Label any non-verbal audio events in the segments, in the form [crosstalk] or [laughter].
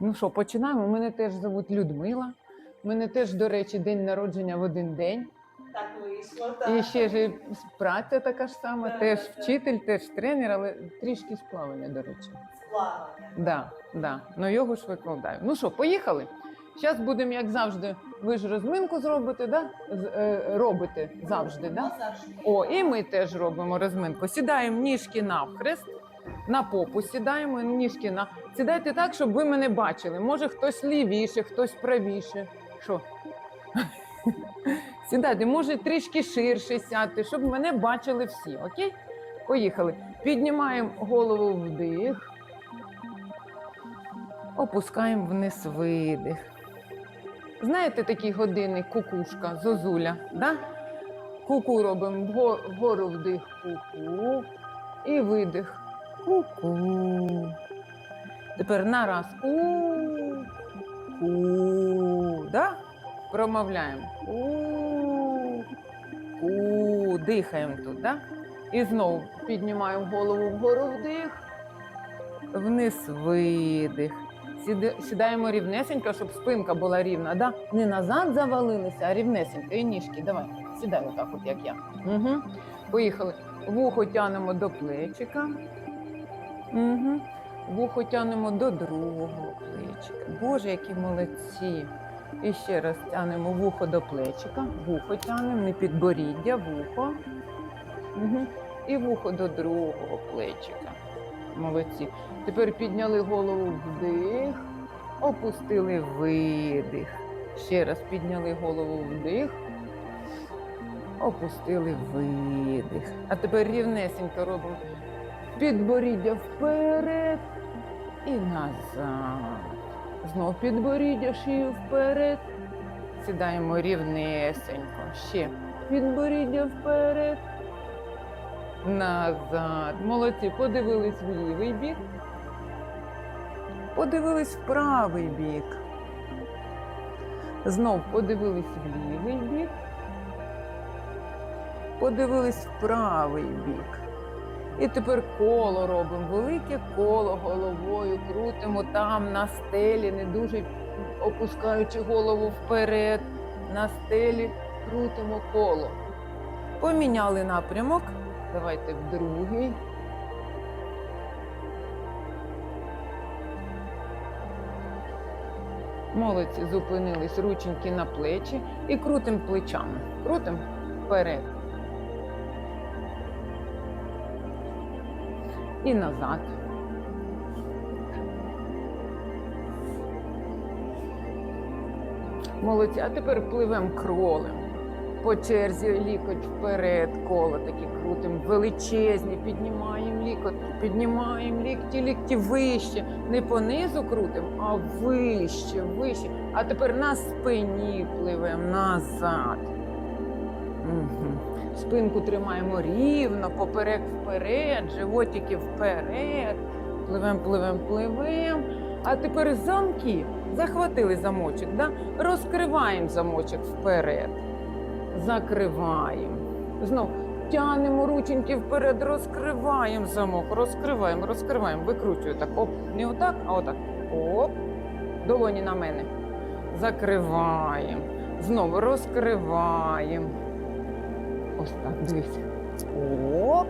Ну що, починаємо. Мене теж звуть Людмила. Мене теж, до речі, день народження в один день. Так вийшло, так. І ще ж праця така ж сама, Так, теж так. вчитель, теж тренер, але трішки з плавання, до речі. Сплавання. Да, да. Ну його ж викладаю. Ну що, поїхали? Зараз будемо, як завжди, ви ж розминку зробите, да? З- е, робите завжди, да? О, і ми теж робимо розминку. Сідаємо ніжки навхрест, на попу сідаємо, ніжки на. Сідайте так, щоб ви мене бачили. Може, хтось лівіше, хтось правіше. Що? [laughs] Сідайте, може трішки ширше сядьте, щоб мене бачили всі. Окей? Поїхали. Піднімаємо голову вдих. Опускаємо вниз видих. Знаєте такий годинник кукушка, зозуля, да? Ку-ку робимо вгору вдих, ку-ку. І видих. Ку-ку. Тепер на раз. У. Ку. Да? Промовляємо. У. Ку. Дихаємо тут, да? І знову піднімаємо голову вгору вдих. Вниз видих. Сідаємо рівнесенько, щоб спинка була рівна. Да? Не назад завалилися, а рівнесенько. І ніжки. Давай, сідай отак, от як я. Угу. Поїхали. Вухо тянемо до плечика. Угу. Вухо тянемо до другого плечика. Боже, які молодці. І ще раз тянемо вухо до плечика. Вухо тянемо, не підборіддя, вухо. Угу. І вухо до другого плечика. Молодці. Тепер підняли голову вдих, опустили видих. Ще раз підняли голову вдих, опустили видих. А тепер рівнесенько робимо підборіддя вперед і назад. Знову підборіддя шию вперед. Сідаємо рівнесенько. Ще підборіддя вперед. Назад. Молодці. Подивились в лівий бік. Подивились в правий бік. Знов подивились в лівий бік. Подивились в правий бік. І тепер коло робимо. Велике коло головою. Крутимо там на стелі, не дуже опускаючи голову вперед. На стелі крутимо коло. Поміняли напрямок. Давайте в другий. Молодці, зупинились рученьки на плечі і крутим плечами. Крутим вперед. І назад. Молодці, а тепер пливемо кролем. По черзі лікоть вперед, коло такі крутим, величезні, піднімаємо лікоть, піднімаємо лікті, лікті вище. Не понизу крутим, а вище, вище. А тепер на спині пливемо назад. Угу. Спинку тримаємо рівно, поперек вперед, животики вперед. Пливем, пливем, пливем. А тепер замки. Захватили замочок, да? розкриваємо замочок вперед. Закриваємо. Знов тянемо рученьки вперед, розкриваємо замок, розкриваємо, розкриваємо. Викручую так. Оп, не отак, а отак. Оп. Долоні на мене. Закриваємо. Знову розкриваємо. Ось так, дивіться. Оп.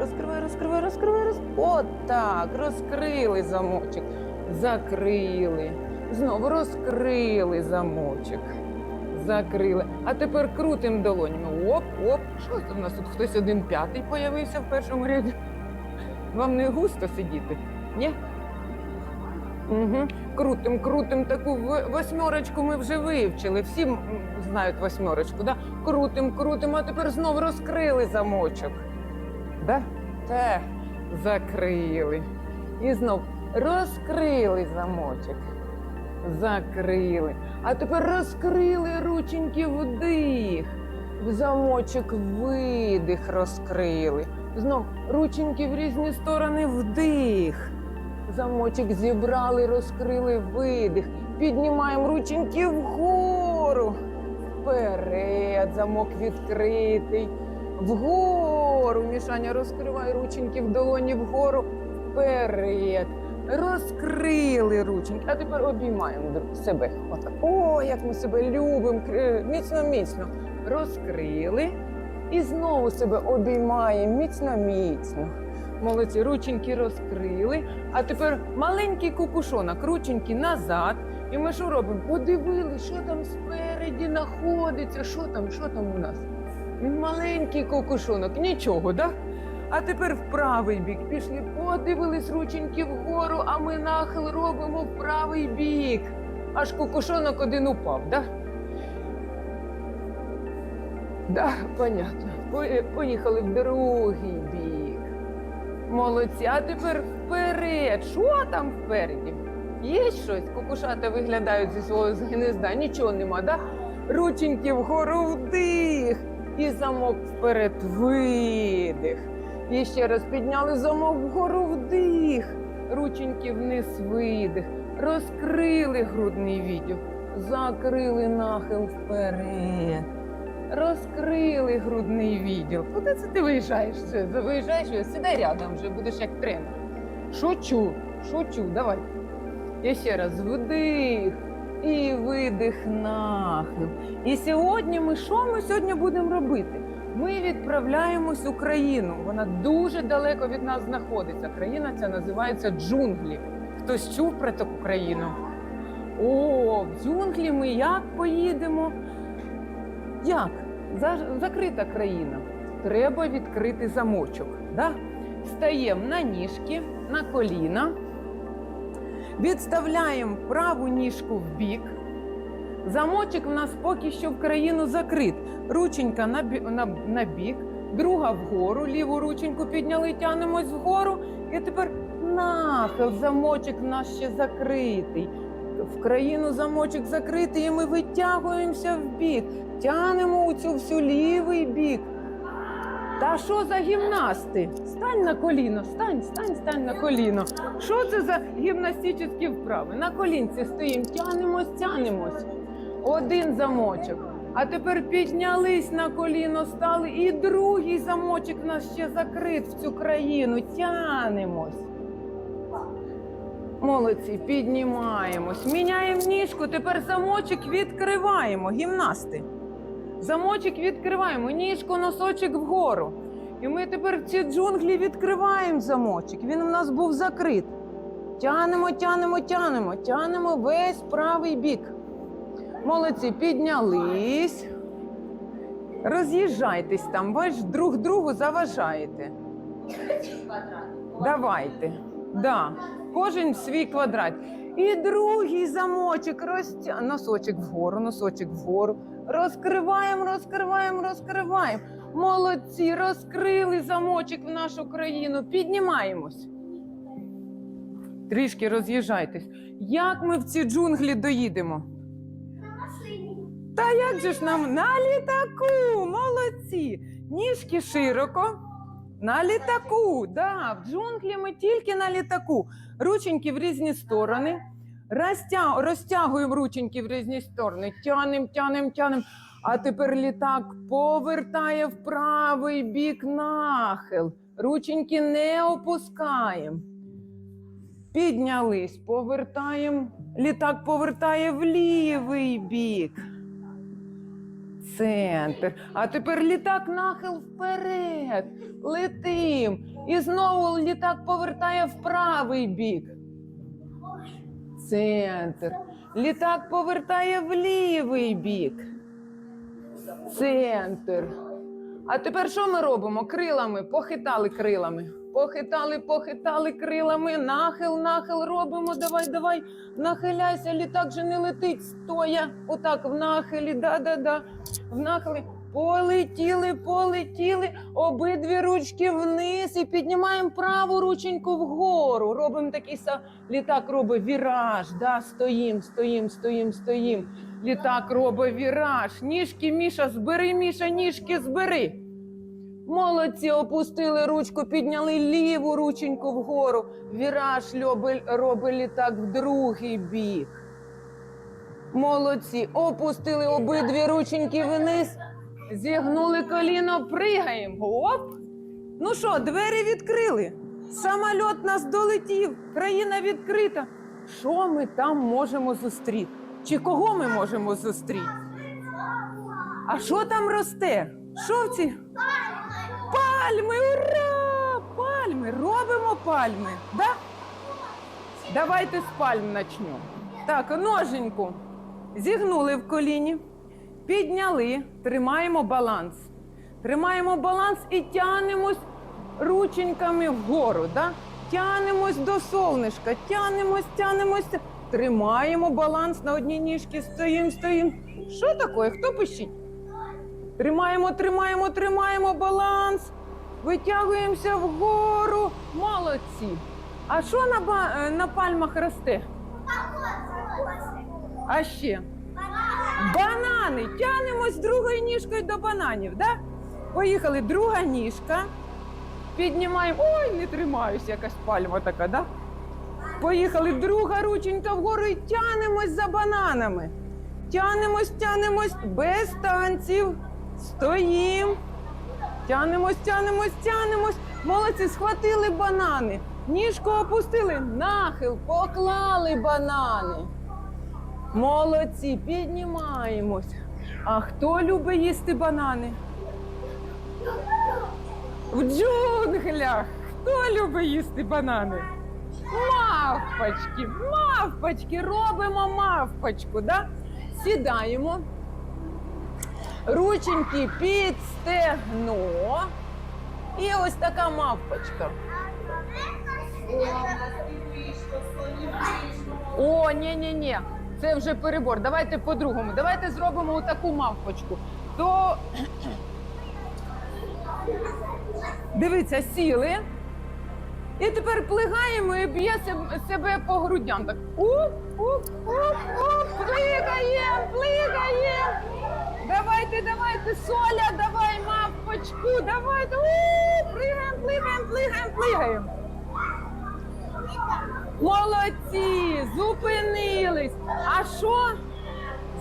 Розкривай, розкривай, розкривай, розкривай. От так. Розкрили замочок. Закрили. Знову розкрили замочок. Закрили. А тепер крутимо долонями. Оп, оп. Що це в нас тут хтось один п'ятий появився в першому ряді? Вам не густо сидіти? Ні? Угу. Крутим, крутим таку восьмерочку ми вже вивчили. Всі знають восьмерочку, да? Крутим, крутим, а тепер знову розкрили замочок. Да? Те, закрили. І знов розкрили замочок. Закрили. А тепер розкрили рученьки вдих. В замочок видих розкрили. Знов рученьки в різні сторони вдих. Замочок зібрали, розкрили видих. Піднімаємо рученьки вгору. Вперед, замок відкритий. Вгору, Мішаня, розкривай рученьки в долоні вгору, вперед. Розкрили рученьки, а тепер обіймаємо себе. Отак. О, як ми себе любимо, міцно, міцно. Розкрили і знову себе обіймаємо міцно, міцно. Молодці, рученьки розкрили. А тепер маленький кукушонок, рученьки назад. І ми що робимо? Подивили, що там спереді знаходиться, що там, що там у нас. Маленький кокушонок, нічого, да? А тепер в правий бік пішли, подивились рученьки вгору, а ми нахил робимо в правий бік. Аж кокушонок один упав, да? Да, понятно. Поїхали в другий бік. Молодці, а тепер вперед. Що там впереді? Є щось? Кукушата виглядають зі свого гнізда. Нічого нема, да? Рученьки вгору вдих. І замок вперед видих. І ще раз підняли замок вгору вдих. Рученьки вниз видих. Розкрили грудний відділ. Закрили нахил вперед. Розкрили грудний відділ. Куди це ти виїжджаєш? Виїжджаєш, сідай рядом вже, будеш як тренер. Шучу, шучу, давай. І ще раз вдих і видих нахил. І сьогодні ми що ми сьогодні будемо робити? Ми відправляємось в Україну. Вона дуже далеко від нас знаходиться. Країна ця називається джунглі. Хтось чув про таку країну? О, в джунглі ми як поїдемо? Як? Закрита країна. Треба відкрити замочок. Да? Стаємо на ніжки, на коліна. Відставляємо праву ніжку в бік. Замочок в нас поки що в країну закрит. Рученька на, на, на бік, друга вгору, ліву рученьку підняли, тянемось вгору. І тепер нахил, замочок в нас ще закритий. В країну замочок закритий, і ми витягуємося в бік, тянемо у цю всю лівий бік. Та що за гімнасти? Стань на коліно, стань, стань, стань на коліно. Що це за гімнастичні вправи? На колінці стоїмо, тянемось, тянемось. Один замочок. А тепер піднялись на коліно, стали, і другий замочок нас ще закрит в цю країну. Тянемось. Молодці, піднімаємось. Міняємо ніжку, тепер замочок відкриваємо. Гімнасти. Замочок відкриваємо, ніжку, носочок вгору. І ми тепер в ці джунглі відкриваємо замочок. Він у нас був закрит. Тянемо, тянемо, тянемо, тянемо весь правий бік. Молодці, піднялись. Роз'їжджайтесь там, ви друг другу заважаєте. Давайте. Да. Кожен в свій квадрат. І другий замочок розтя... носочок вгору, носочок вгору. Розкриваємо, розкриваємо, розкриваємо. Молодці, розкрили замочок в нашу країну. Піднімаємось. Трішки роз'їжджайтесь. Як ми в ці джунглі доїдемо? Та як же ж нам на літаку? Молодці! Ніжки широко. На літаку, да, в джунглі ми тільки на літаку. Рученьки в різні сторони. Розтя... Розтягуємо рученьки в різні сторони. Тянем, тянем, тянем. А тепер літак повертає в правий бік нахил. Рученьки не опускаємо. Піднялись, повертаємо. Літак повертає в лівий бік. Центр. А тепер літак нахил вперед. Летим. І знову літак повертає в правий бік. Центр. Літак повертає в лівий бік. Центр. А тепер що ми робимо? Крилами. Похитали крилами. Похитали, похитали крилами. Нахил, нахил робимо. Давай, давай. Нахиляйся, літак же не летить стоя. Отак в нахилі. Да-да-да. В нахилі. Полетіли, полетіли. Обидві ручки вниз і піднімаємо праву рученьку вгору. Робимо такий са. Літак робить віраж. Да, стоїм, стоїм, стоїм, стоїм. Літак робить віраж. Ніжки, Міша, збери, Міша, ніжки, збери. Молодці, опустили ручку, підняли ліву рученьку вгору. Віраж робить, літак в другий бік. Молодці, опустили обидві рученьки вниз Зігнули коліно, пригаємо. Оп! Ну що, двері відкрили. Самольот нас долетів, країна відкрита. Що ми там можемо зустріти? Чи кого ми можемо зустріти? А що там росте? Що в ці? Пальми! Ура! Пальми! Робимо пальми. Да? Давайте з пальм начнемо. Так, ноженьку. Зігнули в коліні, підняли, тримаємо баланс. Тримаємо баланс і тянемось рученьками вгору. Да? Тянемось до солнышка, тянемось, тянемось. Тримаємо баланс на одній ніжці, стоїмо, стоїмо. Що таке? Хто пищить? Тримаємо, тримаємо, тримаємо баланс. Витягуємося вгору. Молодці. А що на, ба- е, на пальмах росте? А ще? Банани. Тянемось другою ніжкою до бананів, да? Поїхали, друга ніжка. Піднімаємо. Ой, не тримаюсь, якась пальма така, да? Поїхали, друга рученька вгору і тянемось за бананами. Тянемось, тянемось без танців. Стоїм. Тянемось, тянемось, тянемось. Молодці, схватили банани. Ніжку опустили, нахил, поклали банани. Молодці, піднімаємось. А хто любить їсти банани? В джунглях. Хто любить їсти банани? Мавпочки, мавпочки, робимо мавпочку, да? Сідаємо. Рученьки під стегно. І ось така мавпочка. О, ні, ні, ні. Це вже перебор. Давайте по-другому. Давайте зробимо таку мавпочку. То дивіться, сіли. І тепер плигаємо і б'є себе по грудям. Так. Уп, уп, уп, уп. Плигаємо, плигаємо. Давайте, давайте, Соля, давай мавпочку, давайте. Плигаємо, плигаємо, плигаємо, плигаємо. Молодці, зупинились. А що?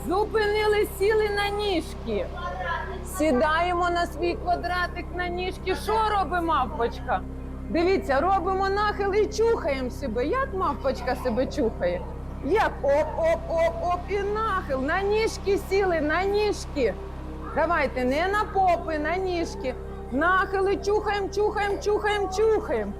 Зупинились, сіли на ніжки. Сідаємо на свій квадратик на ніжки. Що робить мавпочка? Дивіться, робимо нахил і чухаємо себе. Як мавпочка себе чухає? Як оп, оп, оп, оп, і нахил. На ніжки сіли, на ніжки. Давайте не на попи, на ніжки. Нахили чухаємо, чухаємо, чухаємо, чухаємо.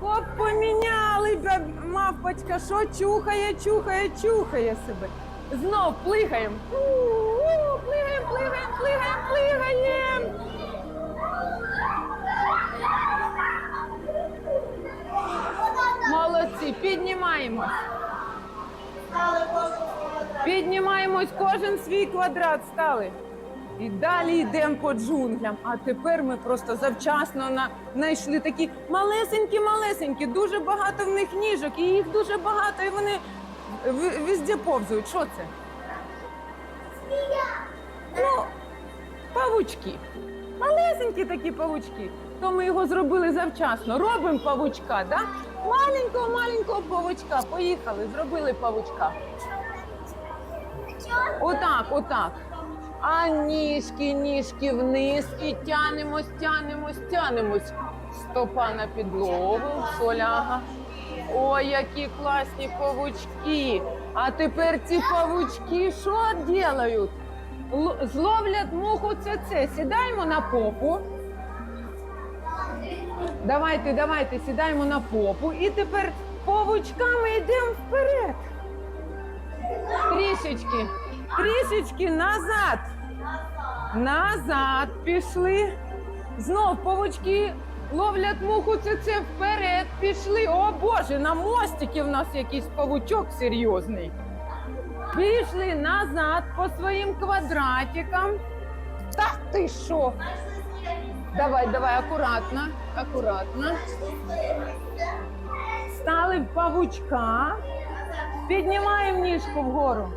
Хоп, поміняли мавпочка, що чухає, чухає, чухає себе. Знов плигаємо. Плигаємо, плигаємо, плигаємо, плигаємо. Молодці, піднімаємось. Піднімаємось, кожен свій квадрат стали. І далі йдемо по джунглям. А тепер ми просто завчасно на... знайшли такі малесенькі-малесенькі, дуже багато в них ніжок, і їх дуже багато, і вони в- везде повзують. Що це? Ну, павучки. Малесенькі такі павучки. То ми його зробили завчасно. Робимо павучка, да? Маленького, маленького павучка. Поїхали, зробили павучка. Отак, отак. А ніжки, ніжки вниз і тянемось, тянемось, тянемось. Стопа на підлогу, соляга. Ой, які класні павучки. А тепер ці павучки що роблять? Зловлять муху ЦЦ. Сідаємо на попу. Давайте, давайте, сідаємо на попу. І тепер павучками йдемо вперед. Трішечки, трішечки назад. Назад пішли. Знов павучки ловлять муху ЦЦ вперед. Пішли. О Боже, на мостики в нас якийсь павучок серйозний. Пішли назад по своїм квадратикам. Та ти що? Давай, давай, акуратно, акуратно. Стали в павучка. Піднімаємо ніжку вгору.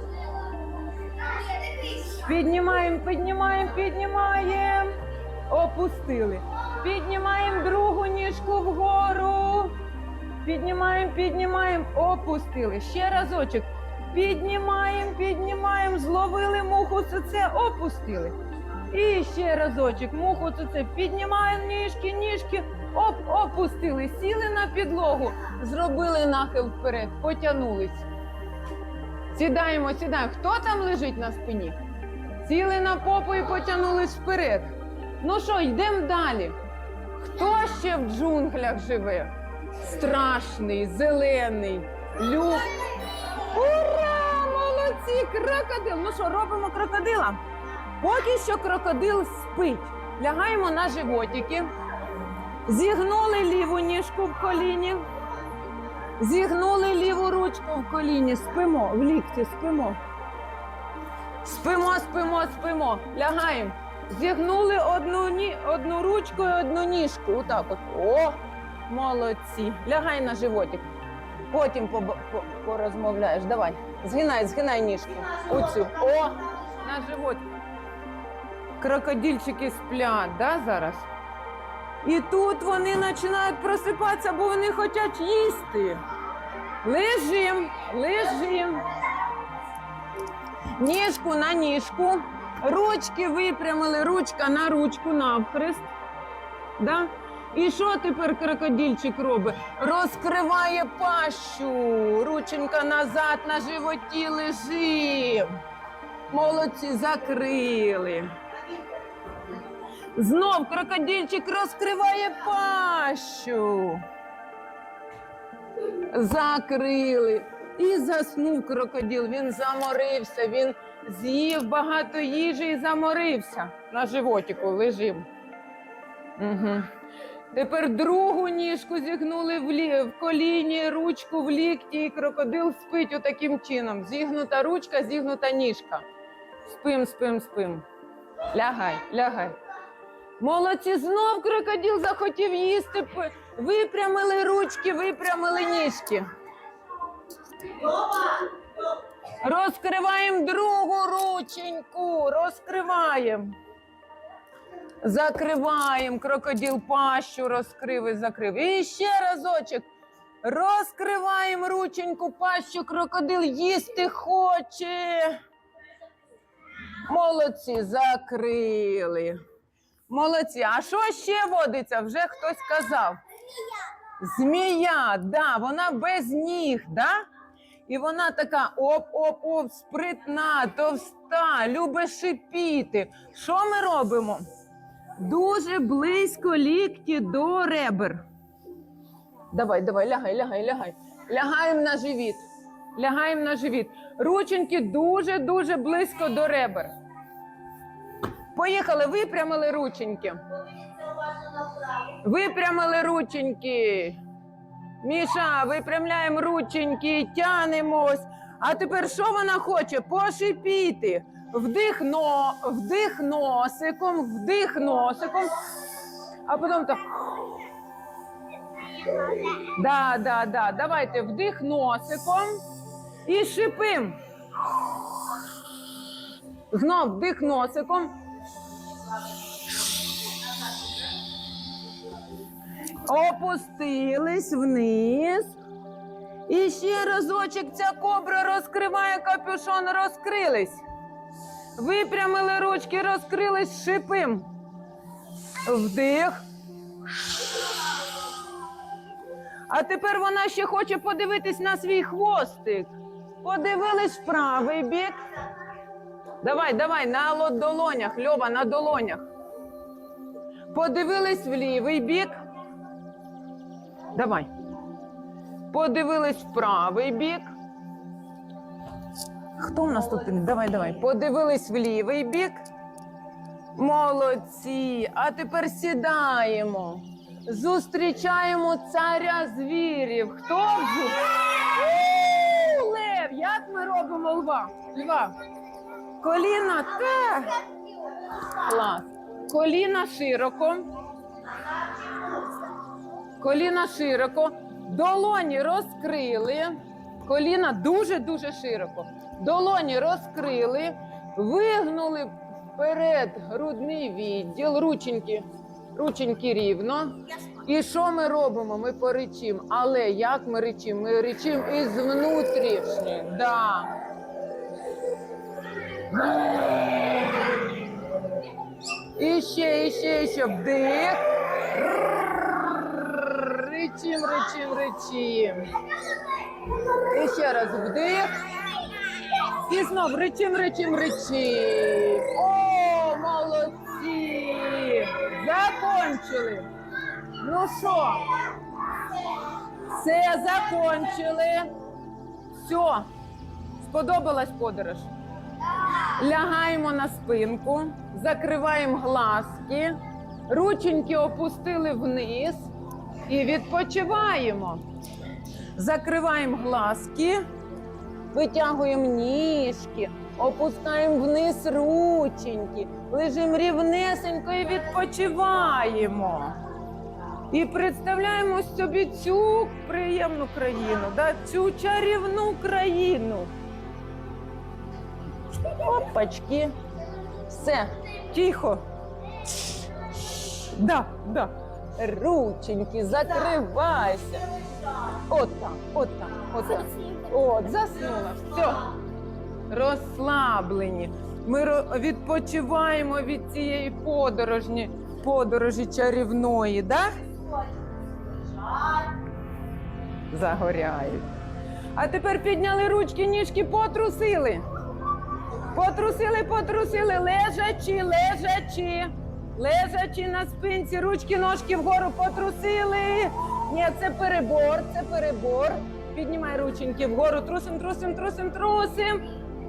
Піднімаємо, піднімаємо, піднімаємо. Опустили. Піднімаємо другу ніжку вгору. Піднімаємо, піднімаємо, опустили. Ще разочок. Піднімаємо, піднімаємо, зловили муху, це опустили. І ще разочок. Муху це піднімаємо ніжки, ніжки. Оп, опустили, сіли на підлогу, зробили нахил вперед, потягнулись. Сідаємо, сідаємо. Хто там лежить на спині? Сіли на попу і потягнулись вперед. Ну що, йдемо далі. Хто ще в джунглях живе? Страшний, зелений, люк. Ура! Молодці! Крокодил! Ну що, робимо крокодила? Поки що крокодил спить. Лягаємо на животики. Зігнули ліву ніжку в коліні. Зігнули ліву ручку в коліні. Спимо, в лікті спимо. Спимо, спимо, спимо. Лягаємо. Зігнули одну, ні, одну ручку і одну ніжку. Отак от. О, молодці. Лягай на животик. Потім побо- по- порозмовляєш. Давай. Згинай, згинай ніжку. Оцю. О, на живот. Крокодильчики сплять, да, зараз? І тут вони починають просипатися, бо вони хочуть їсти. Лежим, лежим. Ніжку на ніжку. Ручки випрямили, ручка на ручку навхрест. Да? І що тепер крокодильчик робить? Розкриває пащу. Рученька назад на животі лежим. Молодці, закрили. Знов крокодильчик розкриває пащу. Закрили. І заснув крокодил. Він заморився, він з'їв багато їжі і заморився. На животику лежив. Угу. Тепер другу ніжку зігнули в, лі... в коліні, ручку в лікті, і крокодил спить отаким чином. Зігнута ручка, зігнута ніжка. Спим, спим, спим. Лягай, лягай. Молодці, знов крокодил захотів їсти. Випрямили ручки, випрямили ніжки. Розкриваємо другу рученьку, розкриваємо. Закриваємо крокодил пащу, розкрив і закрив. І ще разочок. Розкриваємо рученьку, пащу, крокодил їсти хоче. Молодці, закрили. Молодці. А що ще водиться? Вже хтось казав. Змія, да, вона без ніг, да? І вона така оп-оп-оп, спритна, товста, любить шипіти. Що ми робимо? Дуже близько лікті до ребер. Давай, давай, лягай, лягай, лягай. Лягаємо на живіт. Лягаємо на живіт. Рученьки дуже-дуже близько до ребер. Поїхали, випрямили рученьки. Випрямили рученьки. Міша, випрямляємо рученьки, тянемось. А тепер що вона хоче? Пошипіти. Вдих, но, вдих носиком, вдих носиком. А потім так. Да, да, да. Давайте вдих носиком і шипим. Знов вдих носиком. Опустились вниз. І ще разочок ця кобра розкриває капюшон, розкрились. Випрямили ручки, розкрились шипим. Вдих. А тепер вона ще хоче подивитись на свій хвостик. Подивились в правий бік. Давай, давай, на долонях, Льова, на долонях. Подивились в лівий бік. Давай. Подивились в правий бік. Хто в нас тут? Давай, давай. Подивились в лівий бік. Молодці. А тепер сідаємо. Зустрічаємо царя звірів. Хто вже? Лев! Як ми робимо лва? Льва. Коліна те. Клас. Коліна широко. Коліна широко. Долоні розкрили. Коліна дуже-дуже широко. Долоні розкрили, вигнули вперед грудний відділ, рученьки, рученьки рівно. І що ми робимо? Ми поричимо. Але як ми речимо? Ми речимо із внутрішньої. Да. І ще, і ще, і ще вдих. Ричим, ричим, ричим. І ще раз вдих. І знов ричим, ричим, ричим. О, молодці! Закончили. Ну що? Все, закончили. Все. Сподобалась подорож? Лягаємо на спинку, закриваємо глазки, рученьки опустили вниз і відпочиваємо. Закриваємо глазки, витягуємо ніжки, опускаємо вниз рученьки, лежимо рівнесенько і відпочиваємо. І представляємо собі цю приємну країну, да? цю чарівну країну. Опачки. Все, тихо. Да, да. Рученьки, закривайся. От так, от так, от так. От, заснула. Все. Розслаблені. Ми відпочиваємо від цієї подорожні, подорожі чарівної, да? Загоряють. А тепер підняли ручки, ніжки, потрусили. Потрусили, потрусили, лежачи, лежачи. Лежачи на спинці, ручки, ножки вгору потрусили. Ні, це перебор, це перебор. Піднімай рученьки вгору, трусим, трусим, трусим, трусим.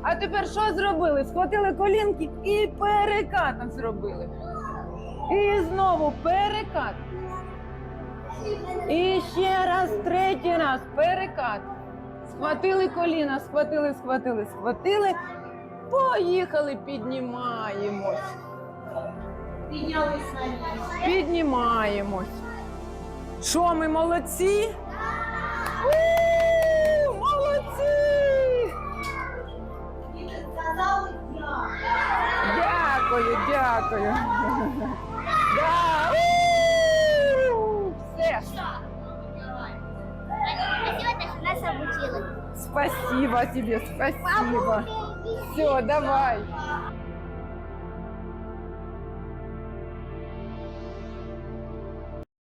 А тепер що зробили? Схватили колінки і перекатом зробили. І знову перекат. І ще раз, третій раз, перекат. Схватили коліна, схватили, схватили, схватили. Поїхали, піднімаємось. Піднялись на. Піднімаємось. Що ми молодці? У, Молодці! Дякую, дякую. Да. Все. Спасибо. Спасибо тебе, спасибо. Все, давай.